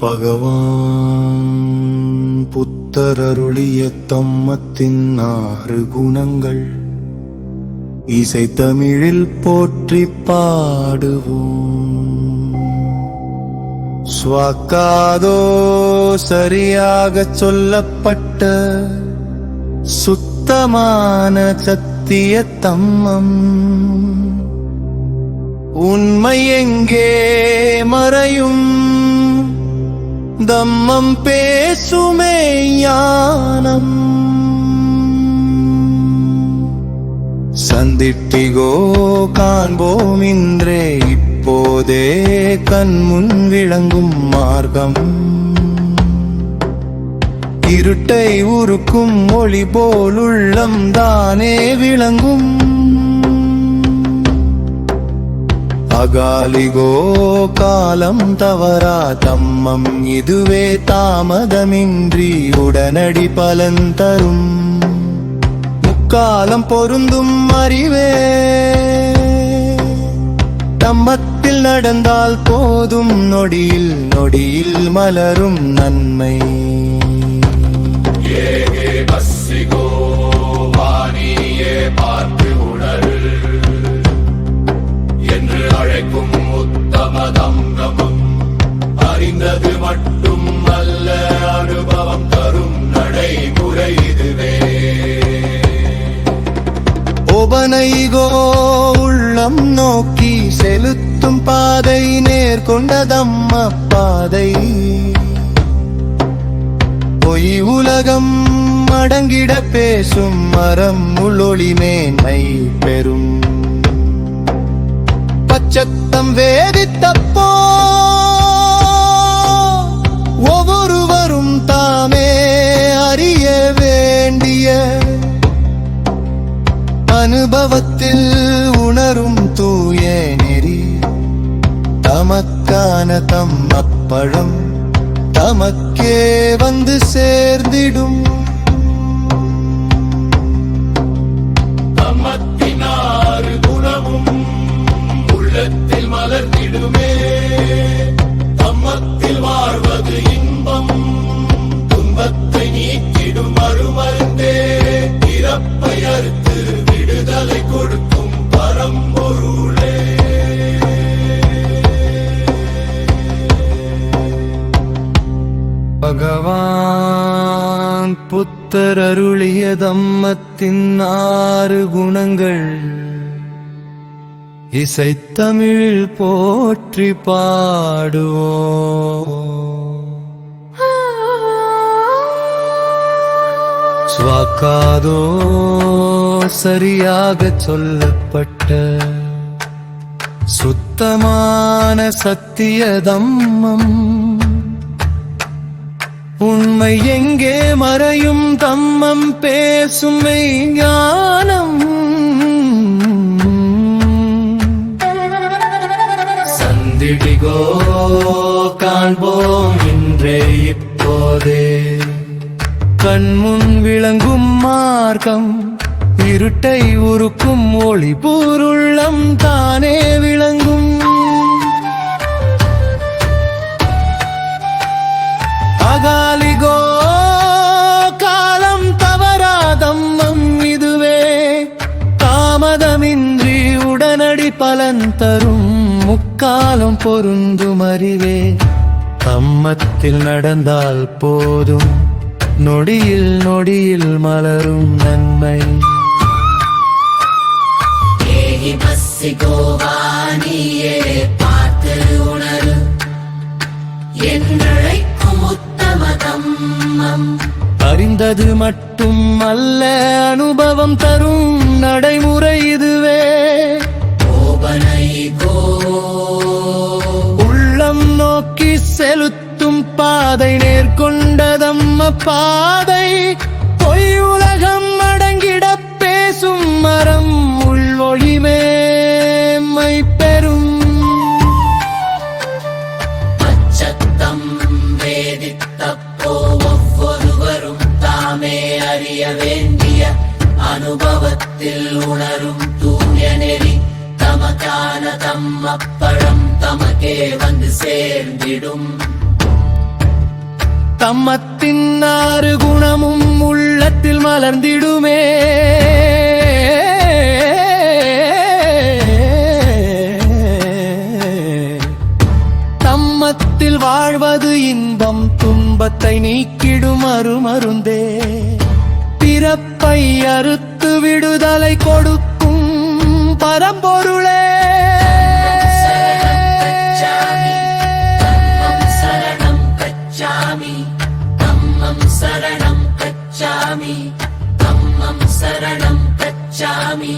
பகவான் புத்தரருளிய தம்மத்தின் ஆறு குணங்கள். இசை தமிழில் போற்றி பாடுவோம். ஸ்வாக்காதோ சரியாக சொல்லப்பட்ட சுத்தமான சத்திய தம்மம். உண்மை எங்கே மறையும்? தம்மம் பேசுமே ஞானம். சந்திட்டிகோ காண்போம் இன்றே இப்போதே கண்முன் விளங்கும் மார்க்கம். இருட்டை உருக்கும் ஒளி போல் உள்ளம் தானே விளங்கும். அகாலிகோ காலம் தவறா தம்மம் இதுவே தாமதமின்றி உடனடி பலன் தரும். முக்காலம் பொருந்தும் அறிவே. தம்மத்தில் நடந்தால் போதும் நொடியில் நொடியில் மலரும் நன்மை. பஸ்ஸிகோ வாணியே பார்த்து ஒபனைகோ உள்ளம் நோக்கி செலுத்தும் பாதை நேர்கொண்டதம்ம பாதை. பொய் உலகம் அடங்கிட பேசும் மரம் உள்ளொளி மேன்மை பெறும். பச்சத்தம் வேதி அனுபவத்தில் உணரும் தூய நெறி. தமக்கான தம் அப்பழம் தமக்கே வந்து சேர்ந்திடும். புத்தர் அருளிய தம்மத்தின் ஆறு குணங்கள். இசைத்தமிழ் போற்றி பாடுவோம். ஸ்வாக்காதோ சரியாக சொல்லப்பட்ட சுத்தமான சத்திய தம்மம். உண்மை எங்கே மறையும் தம்மம் பேசும் ஞானம்? சந்திடிகோ காண்போம் இன்றே இப்போதே. கண்முன் விளங்கும் மார்க்கம் இருட்டை உருக்கும் ஒளி பூருள்ளம் தானே விளங்கும். அகாலிகோ காலம் தவறாதம்மம் இதுவே. தாமதமின்றி உடனடி பலன் தரும் முக்காலம் பொருந்தும் அறிவே தம்மத்தில் நடந்தால் போதும் நொடியில் நொடியில் மலரும் நன்மை. ஏகி பஸ்ஸிகோ வாணியே அறிந்தது மட்டும் அல்ல அனுபவம் தரும் நடைமுறை இதுவே. உள்ளம் நோக்கி செலுத்தும் பாதை நேர்கொண்டதம்ம பாதை. பொய் உலகம் அடங்கிட பேசும் மரம் உள்வொழிமே அனுபவத்தில் உணரும் தூய நெறி தமக்கான தம்மப்பழம் தமக்கே வந்து சேர்ந்திடும். தம்மத்தின் ஆறு குணமும் உள்ளத்தில் மலர்ந்திடுமே. தம்மத்தில் வாழ்வது இன்பம் துன்பத்தை நீக்கிடும் அருமருந்தே. பிறப்பை அறுத்து விடுதலை கொடுக்கும் பரம்பொருளே. சரணம் கச்சாமி.